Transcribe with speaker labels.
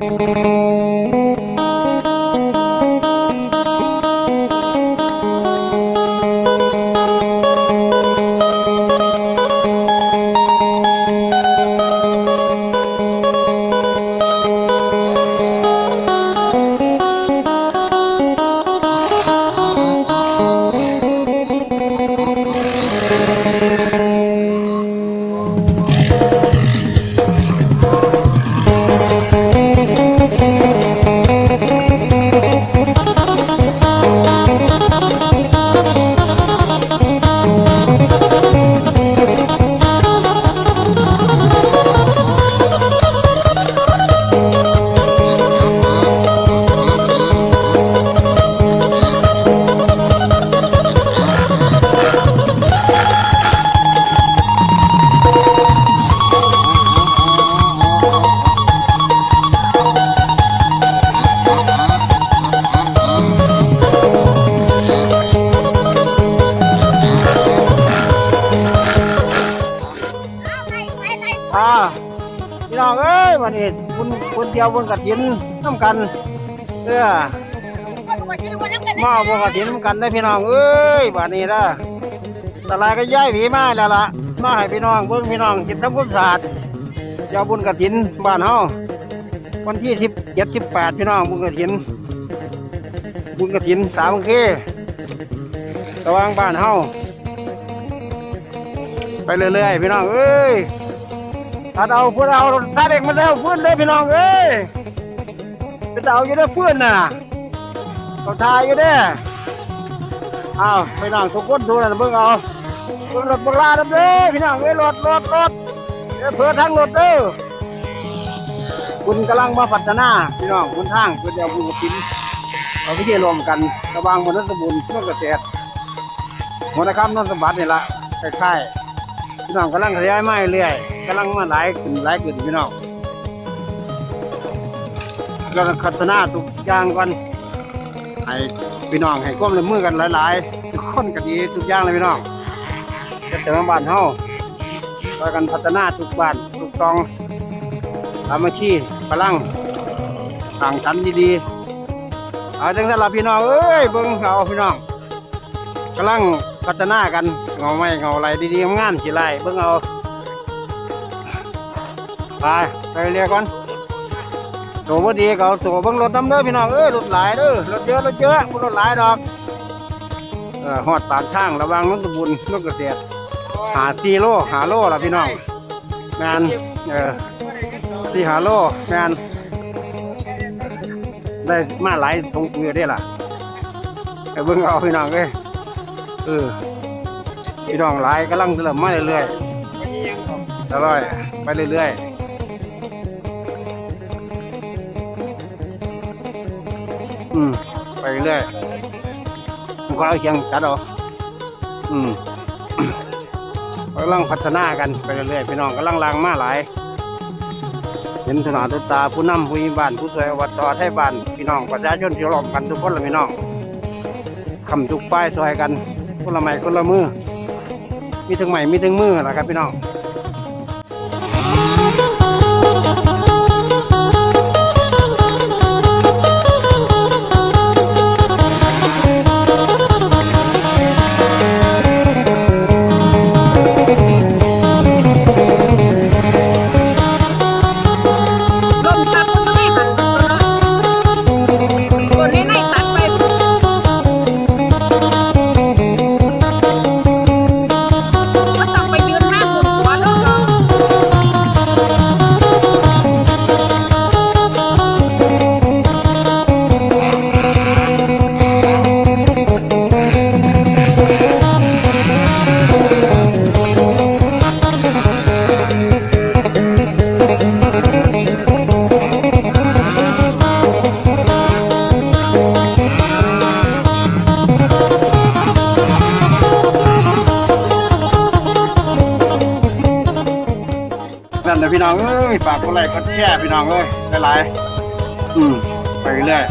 Speaker 1: อ่ วันนี้คุณคุณเดียวบนกระถินน้ำกันเออมาบนกระถินน้ำกันได้อพี่น้องเอ้ยวันนี้นะตลาดก็ย้ายผีมาแล้วล่ะมาให้พี่น้องเบิ่งพี่น้องจิตทำบุญศาสตร์เจ้าบุญกระถินบ้านเฮาวันที่สิบเจ็ดสิบแปดพี่น้องบุญกระถิน บุญกระถินสามเคระหว่างบ้านเฮาไปเรื่อยๆพี่น้องเอ้ย ถ้าเอาพวกเราถ้าเด็กมาแล้วฟื้นเลยพี่น้องเอ้ยเป็นเอาอยู่ได้อฟื้นน่ะเขาทายอยู่ได้ออ้าวพี่น้องทุกคนดูนะเบิ่งเอาเบิ่งรถเบิ่งลาเด้อเด้อพี่น้องเอ้ยรถรถรถเดี๋ยวเพื่อทั้งรถเด้อคุณกำลังมาพัฒนาพี่น้องคุณทางเพื่อจะเอาบุญกินเอาไปเยี่ยรวมกันระวางมนุษย์สมบุญเมื่อเกษตรหัวหน้าคำนนสมบัตินี่ละคล้ายๆพี่น้องกำลังขยายไม้เรื่อย กำลังมาหลายขึ้นหลายขึ้นพี่น้องก็พัฒนาทุกอย่างก่อนให้พี่น้องให้ความร่วมมือกันหลายๆทุกคนก็ดีทุกอย่างเลยพี่น้องจะเสริมบ้านเฮาแล้วกันพัฒนาทุกบ้านทุกตองสามัคคีพลังต่างกันดีๆเอาจังสำหรับพี่น้องเอ้ยเบิ่งเอาพี่น้องกำลังพัฒนากันเงาไม่เงาอะไรดีๆงามสิไรเบิ่งเอา ไปไปเรียกก่อนโตบ่ดีก็เอาโตเบิ่งรถน้ำเด้อพี่น้องเอ้ยรถหลายเด้อรถเยอะรถเยอะบ่รถหลายดอกเออฮอดปากทางระวังรถตะบุญรถเกษตรหาสี่โลหาโลล่ะพี่น้องแมนเออสี่หาโลแมนได้มาหลายตรงเรือได้ล่ะไปเบิ่งเอาพี่น้องเอ้ยเออพี่น้องหลายกำลังเริ่มมาเรื่อยๆอร่อยไปเรื่อยๆ อืม ไปเรื่อยมันก็เอาเชียงจัดเอาอืมกำลังพัฒนากันไปเรื่อยๆพี่น้องกำลังลางมาหลาย เห็นถนนตุตาผู้นำผู้ยิบ้านผู้สวยอบตไทยบ้านพี่น้องประชาชนที่ล้อมกันทุกคนละพี่น้องคำทุกป้ายซอยกันคนละไม้คนละมือมีถึงไม้มีถึงมือนะครับพี่น้อง
Speaker 2: นั่นนะ
Speaker 1: พี่น้องเอ้ยฝากคนไรก็แช่พี่น้องเอ้ยหลายๆอืมไปเรื่อย